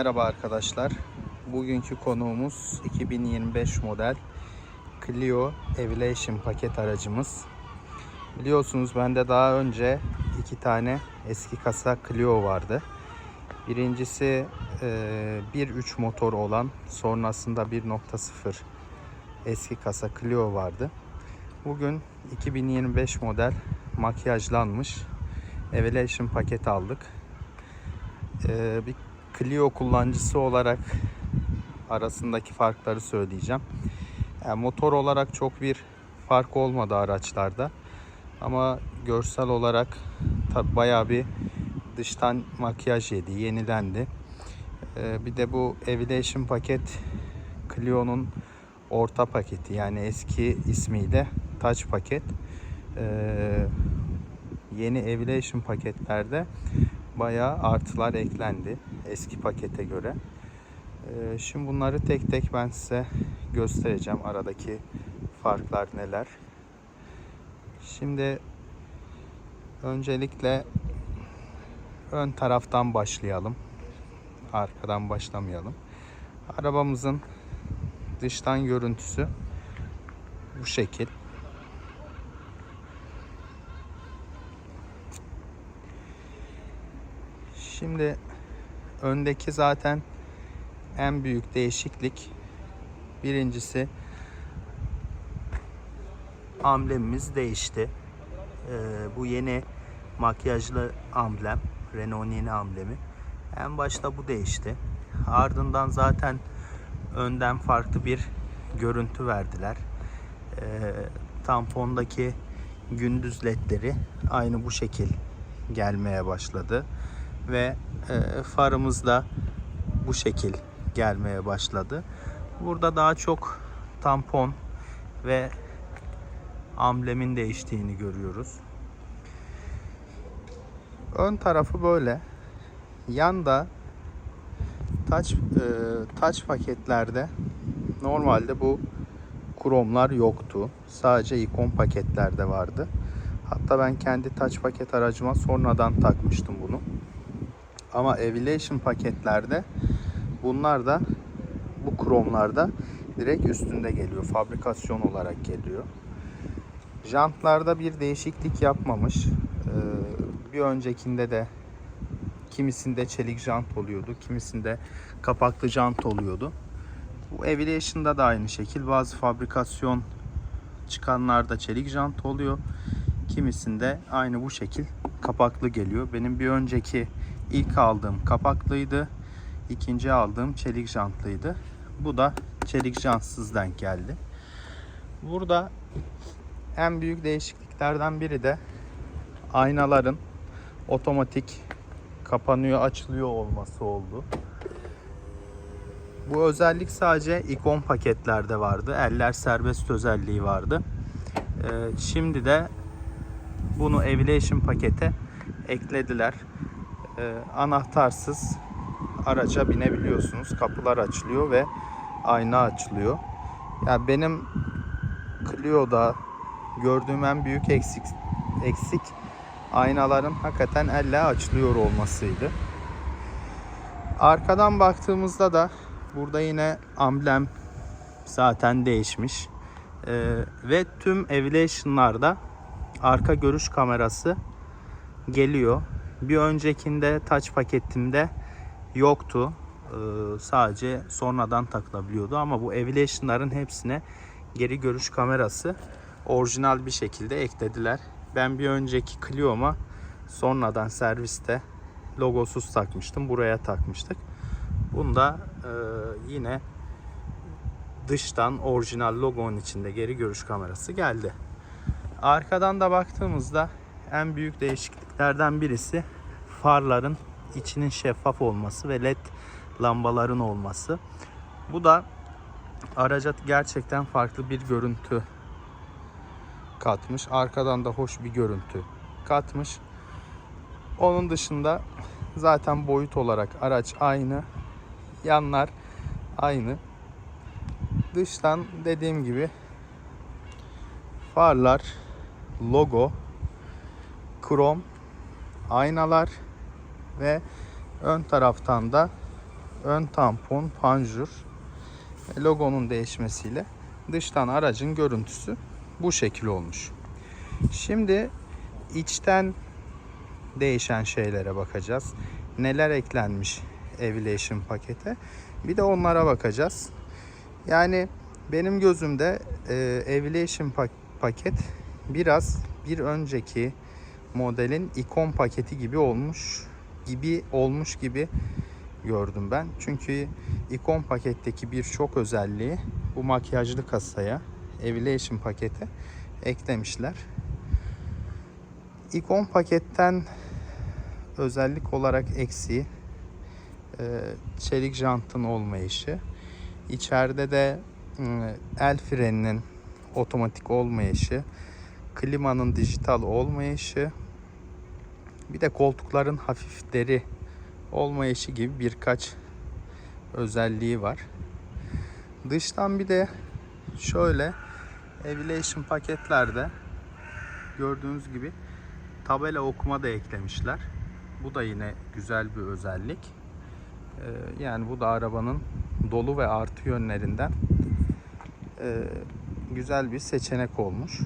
Merhaba arkadaşlar. Bugünkü konuğumuz 2025 model Clio Evolution paket aracımız. Biliyorsunuz bende daha önce iki tane eski kasa Clio vardı. Birincisi e, 1.3 motor olan sonrasında 1.0 eski kasa Clio vardı. Bugün 2025 model makyajlanmış Evolution paket aldık. Ee, bir Clio kullanıcısı olarak arasındaki farkları söyleyeceğim. Yani motor olarak çok bir fark olmadı araçlarda. Ama görsel olarak tabi bayağı bir dıştan makyaj yedi, yenilendi. Ee, bir de bu Evolution paket Clio'nun orta paketi yani eski ismiyle Touch paket. Ee, yeni Evolution paketlerde bayağı artılar eklendi eski pakete göre. Ee, şimdi bunları tek tek ben size göstereceğim. Aradaki farklar neler. Şimdi öncelikle ön taraftan başlayalım. Arkadan başlamayalım. Arabamızın dıştan görüntüsü bu şekil. Şimdi öndeki zaten en büyük değişiklik birincisi amblemimiz değişti. Ee, bu yeni makyajlı amblem, Renault yeni amblemi. En başta bu değişti. Ardından zaten önden farklı bir görüntü verdiler. Ee, tampondaki gündüz ledleri aynı bu şekil gelmeye başladı ve e, farımız da bu şekil gelmeye başladı. Burada daha çok tampon ve amblemin değiştiğini görüyoruz. Ön tarafı böyle. Yanda touch, e, touch paketlerde normalde bu kromlar yoktu. Sadece ikon paketlerde vardı. Hatta ben kendi touch paket aracıma sonradan takmıştım bunu. Ama Evolution paketlerde bunlar da bu kromlarda direkt üstünde geliyor. Fabrikasyon olarak geliyor. Jantlarda bir değişiklik yapmamış. Ee, bir öncekinde de kimisinde çelik jant oluyordu. Kimisinde kapaklı jant oluyordu. Bu Evolution'da da aynı şekil. Bazı fabrikasyon çıkanlarda çelik jant oluyor. Kimisinde aynı bu şekil kapaklı geliyor. Benim bir önceki ilk aldığım kapaklıydı. İkinci aldığım çelik jantlıydı. Bu da çelik jantsız denk geldi. Burada en büyük değişikliklerden biri de aynaların otomatik kapanıyor açılıyor olması oldu. Bu özellik sadece ikon paketlerde vardı. Eller serbest özelliği vardı. Ee, şimdi de bunu Evolution pakete eklediler. Ee, anahtarsız araca binebiliyorsunuz. Kapılar açılıyor ve ayna açılıyor. Yani benim Clio'da gördüğüm en büyük eksik eksik aynaların hakikaten elle açılıyor olmasıydı. Arkadan baktığımızda da burada yine amblem zaten değişmiş. Ee, ve tüm Evolution'larda arka görüş kamerası geliyor. Bir öncekinde touch paketimde yoktu. Ee, sadece sonradan takılabiliyordu ama bu Evolution'ların hepsine geri görüş kamerası orijinal bir şekilde eklediler. Ben bir önceki Clio'ma sonradan serviste logosuz takmıştım. Buraya takmıştık. Bunda e, yine dıştan orijinal logonun içinde geri görüş kamerası geldi. Arkadan da baktığımızda en büyük değişikliklerden birisi farların içinin şeffaf olması ve led lambaların olması. Bu da araca gerçekten farklı bir görüntü katmış. Arkadan da hoş bir görüntü katmış. Onun dışında zaten boyut olarak araç aynı. Yanlar aynı. Dıştan dediğim gibi farlar, logo, krom, aynalar ve ön taraftan da ön tampon, panjur, logonun değişmesiyle dıştan aracın görüntüsü bu şekil olmuş. Şimdi içten değişen şeylere bakacağız. Neler eklenmiş Aviation pakete. Bir de onlara bakacağız. Yani benim gözümde e, Aviation pak- paket biraz bir önceki modelin ikon paketi gibi olmuş gibi olmuş gibi gördüm ben. Çünkü ikon paketteki birçok özelliği bu makyajlı kasaya Aviation pakete eklemişler. İkon paketten özellik olarak eksiği e, çelik jantın olmayışı. İçeride de e, el freninin otomatik olmayışı, klimanın dijital olmayışı, bir de koltukların hafif deri olmayışı gibi birkaç özelliği var. Dıştan bir de şöyle Aviation paketlerde gördüğünüz gibi tabela okuma da eklemişler. Bu da yine güzel bir özellik. Ee, yani bu da arabanın dolu ve artı yönlerinden e, güzel bir seçenek olmuş.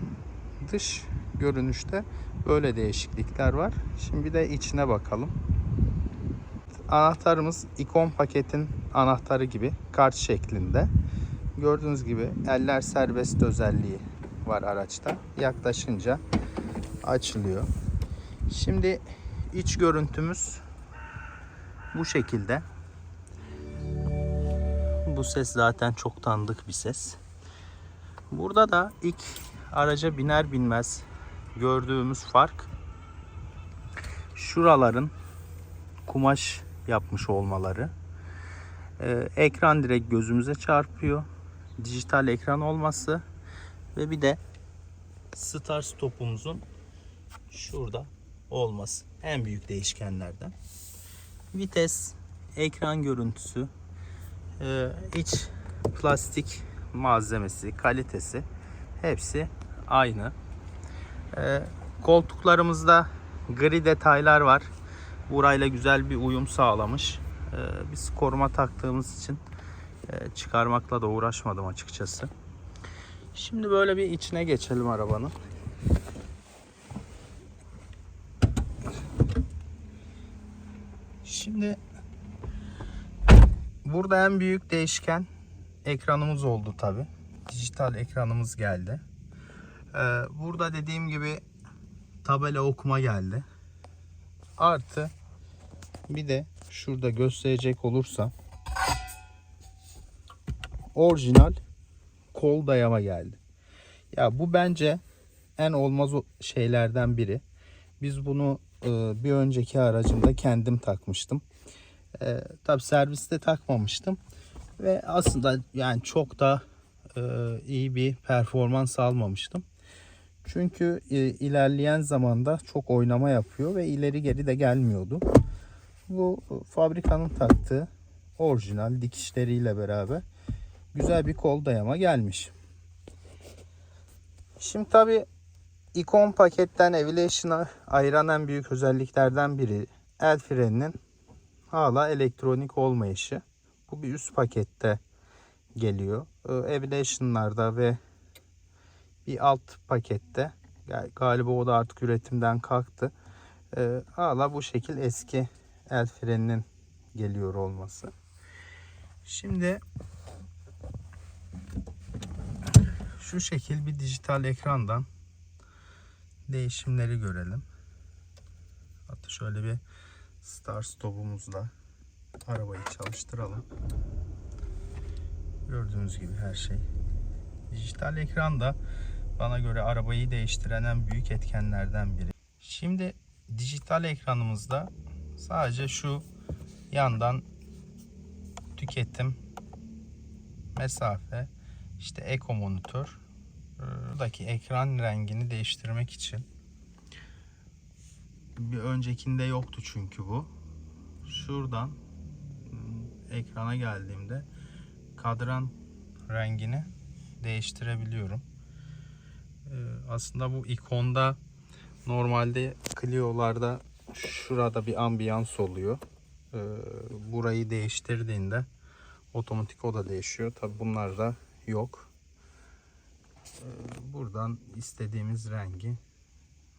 Dış görünüşte böyle değişiklikler var. Şimdi de içine bakalım. Anahtarımız ikon paketin anahtarı gibi kart şeklinde. Gördüğünüz gibi eller serbest özelliği var araçta. Yaklaşınca açılıyor. Şimdi iç görüntümüz bu şekilde. Bu ses zaten çok tanıdık bir ses. Burada da ilk araca biner binmez gördüğümüz fark şuraların kumaş yapmış olmaları. Ee, ekran direkt gözümüze çarpıyor. Dijital ekran olması ve bir de start stopumuzun şurada olması. En büyük değişkenlerden. Vites, ekran görüntüsü, e, iç plastik malzemesi, kalitesi hepsi aynı. E, koltuklarımızda gri detaylar var. Burayla güzel bir uyum sağlamış. E, biz koruma taktığımız için e, çıkarmakla da uğraşmadım açıkçası. Şimdi böyle bir içine geçelim arabanın. Şimdi burada en büyük değişken ekranımız oldu tabi. Dijital ekranımız geldi. Ee, burada dediğim gibi tabela okuma geldi. Artı bir de şurada gösterecek olursam orijinal kol dayama geldi. Ya bu bence en olmaz şeylerden biri. Biz bunu e, bir önceki aracımda kendim takmıştım. E, Tabi serviste takmamıştım. Ve aslında yani çok da e, iyi bir performans almamıştım. Çünkü e, ilerleyen zamanda çok oynama yapıyor ve ileri geri de gelmiyordu. Bu e, fabrikanın taktığı orijinal dikişleriyle beraber güzel bir kol dayama gelmiş. Şimdi tabi ikon paketten Evilation'a ayıran en büyük özelliklerden biri el freninin hala elektronik olmayışı. Bu bir üst pakette geliyor. Evilation'larda ve bir alt pakette galiba o da artık üretimden kalktı. Ee, hala bu şekil eski el freninin geliyor olması. Şimdi şu şekil bir dijital ekrandan değişimleri görelim. Hatta şöyle bir start stop'umuzla arabayı çalıştıralım. Gördüğünüz gibi her şey. Dijital ekranda bana göre arabayı değiştiren en büyük etkenlerden biri. Şimdi dijital ekranımızda sadece şu yandan tüketim, mesafe, işte eko monitör, buradaki ekran rengini değiştirmek için bir öncekinde yoktu çünkü bu. Şuradan ıı, ekrana geldiğimde kadran rengini değiştirebiliyorum. Ee, aslında bu ikonda normalde Clio'larda şurada bir ambiyans oluyor. Ee, burayı değiştirdiğinde otomatik o da değişiyor. Tabi bunlar da yok. Ee, buradan istediğimiz rengi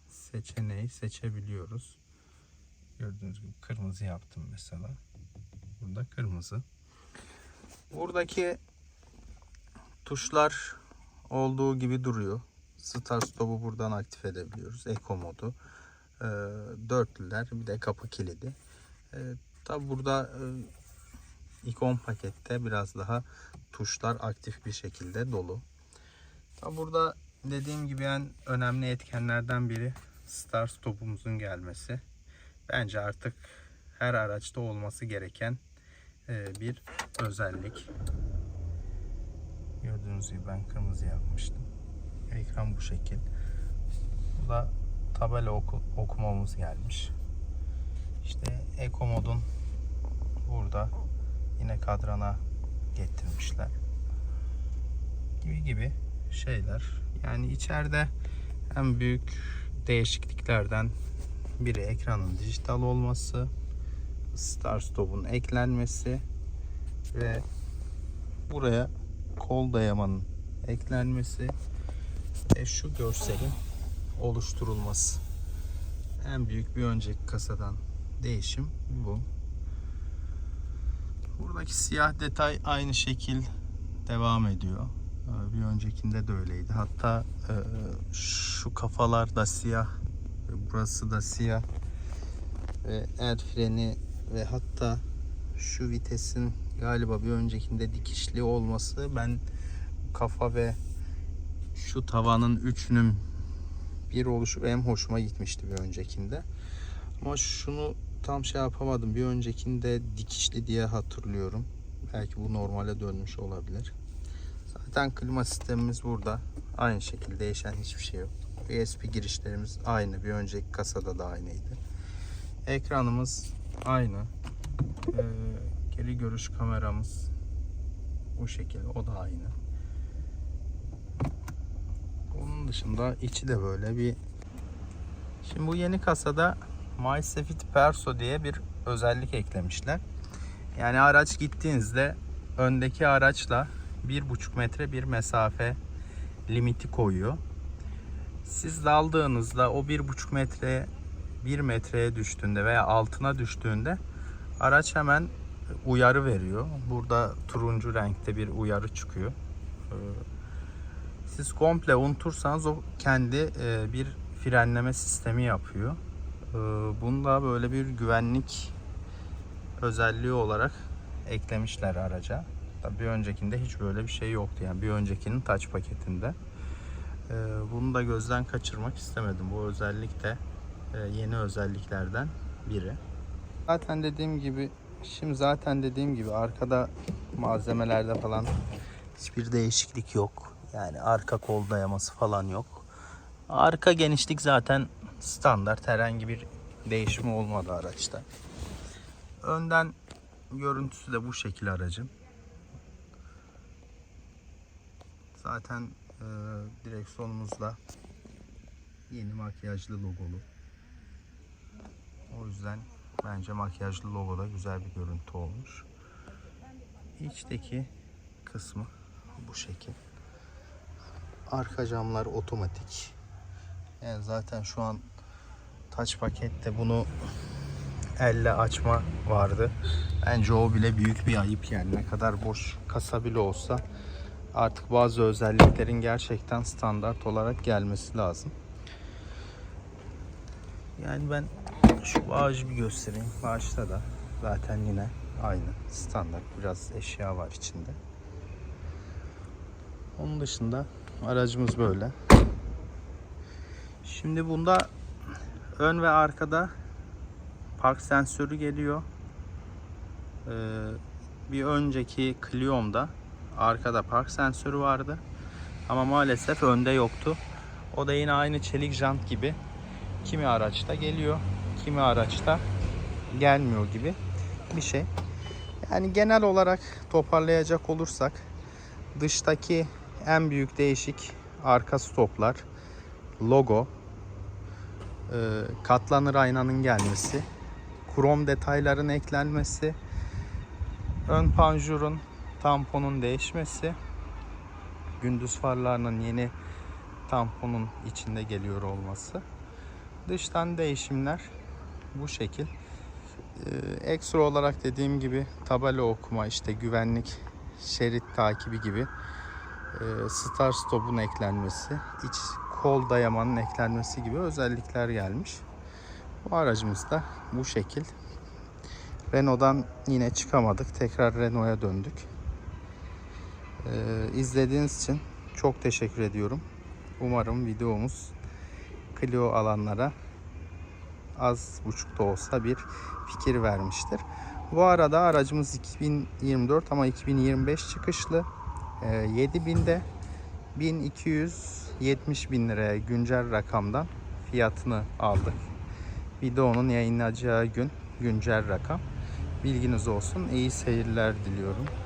seçeneği seçebiliyoruz. Gördüğünüz gibi kırmızı yaptım mesela. Burada kırmızı. Buradaki tuşlar olduğu gibi duruyor. Start stop'u buradan aktif edebiliyoruz. Eco modu. Ee, dörtlüler bir de kapı kilidi. Ee, Tabi burada e, ikon pakette biraz daha tuşlar aktif bir şekilde dolu. Tabi burada dediğim gibi en önemli etkenlerden biri start stop'umuzun gelmesi. Bence artık her araçta olması gereken e, bir özellik. Gördüğünüz gibi ben kırmızı yapmıştım. Ekran bu şekil. Bu da tabela oku- okumamız gelmiş. İşte Eco modun burada yine kadrana getirmişler. Gibi gibi şeyler. Yani içeride en büyük değişikliklerden biri ekranın dijital olması, Star Stop'un eklenmesi ve buraya kol dayamanın eklenmesi ve şu görselin oluşturulması. En büyük bir önceki kasadan değişim bu. Buradaki siyah detay aynı şekil devam ediyor. Ee, Bir öncekinde de öyleydi. Hatta e, şu kafalar da siyah. Burası da siyah. Ve el freni ve hatta şu vitesin galiba bir öncekinde dikişli olması ben kafa ve şu tavanın üçünün bir oluşu benim hoşuma gitmişti bir öncekinde. Ama şunu tam şey yapamadım. Bir öncekinde dikişli diye hatırlıyorum. Belki bu normale dönmüş olabilir. Zaten klima sistemimiz burada. Aynı şekilde değişen hiçbir şey yok. USB girişlerimiz aynı. Bir önceki kasada da aynıydı. Ekranımız aynı. Ee, geri görüş kameramız bu şekilde. O da aynı. Dışında içi de böyle bir Şimdi bu yeni kasada MySafety Perso diye bir özellik eklemişler. Yani araç gittiğinizde öndeki araçla 1,5 metre bir mesafe limiti koyuyor. Siz daldığınızda o 1,5 metre 1 metreye düştüğünde veya altına düştüğünde araç hemen uyarı veriyor. Burada turuncu renkte bir uyarı çıkıyor. Siz komple unutursanız o kendi e, bir frenleme sistemi yapıyor. Ee, Bunu da böyle bir güvenlik özelliği olarak eklemişler araca. Tabii bir öncekinde hiç böyle bir şey yoktu. Yani bir öncekinin touch paketinde. Ee, Bunu da gözden kaçırmak istemedim. Bu özellik de e, yeni özelliklerden biri. Zaten dediğim gibi şimdi zaten dediğim gibi arkada malzemelerde falan hiçbir değişiklik yok. Yani arka kol dayaması falan yok. Arka genişlik zaten standart. Herhangi bir değişimi olmadı araçta. Önden görüntüsü de bu şekil aracın. Zaten e, direksiyonumuzda yeni makyajlı logolu. O yüzden bence makyajlı logo da güzel bir görüntü olmuş. İçteki kısmı bu şekil. Arka camlar otomatik. Yani zaten şu an touch pakette bunu elle açma vardı. Bence o bile büyük bir ayıp yani. Ne kadar boş kasa bile olsa artık bazı özelliklerin gerçekten standart olarak gelmesi lazım. Yani ben şu bağcı bir göstereyim. Bağışta da zaten yine aynı standart. Biraz eşya var içinde. Onun dışında aracımız böyle. Şimdi bunda ön ve arkada park sensörü geliyor. Ee, bir önceki Clio'mda arkada park sensörü vardı. Ama maalesef önde yoktu. O da yine aynı çelik jant gibi. Kimi araçta geliyor, kimi araçta gelmiyor gibi bir şey. Yani genel olarak toparlayacak olursak dıştaki en büyük değişik arka stoplar, logo, e, katlanır aynanın gelmesi, krom detayların eklenmesi, ön panjurun tamponun değişmesi, gündüz farlarının yeni tamponun içinde geliyor olması. Dıştan değişimler bu şekil. Ee, ekstra olarak dediğim gibi tabela okuma, işte güvenlik, şerit takibi gibi star stop'un eklenmesi, iç kol dayamanın eklenmesi gibi özellikler gelmiş. Bu aracımız da bu şekil. Renault'dan yine çıkamadık. Tekrar Renault'a döndük. Ee, izlediğiniz için çok teşekkür ediyorum. Umarım videomuz Clio alanlara az buçuk da olsa bir fikir vermiştir. Bu arada aracımız 2024 ama 2025 çıkışlı. Ee, 7000'de 1270 bin liraya güncel rakamdan fiyatını aldık. Videonun yayınlanacağı gün güncel rakam. Bilginiz olsun. İyi seyirler diliyorum.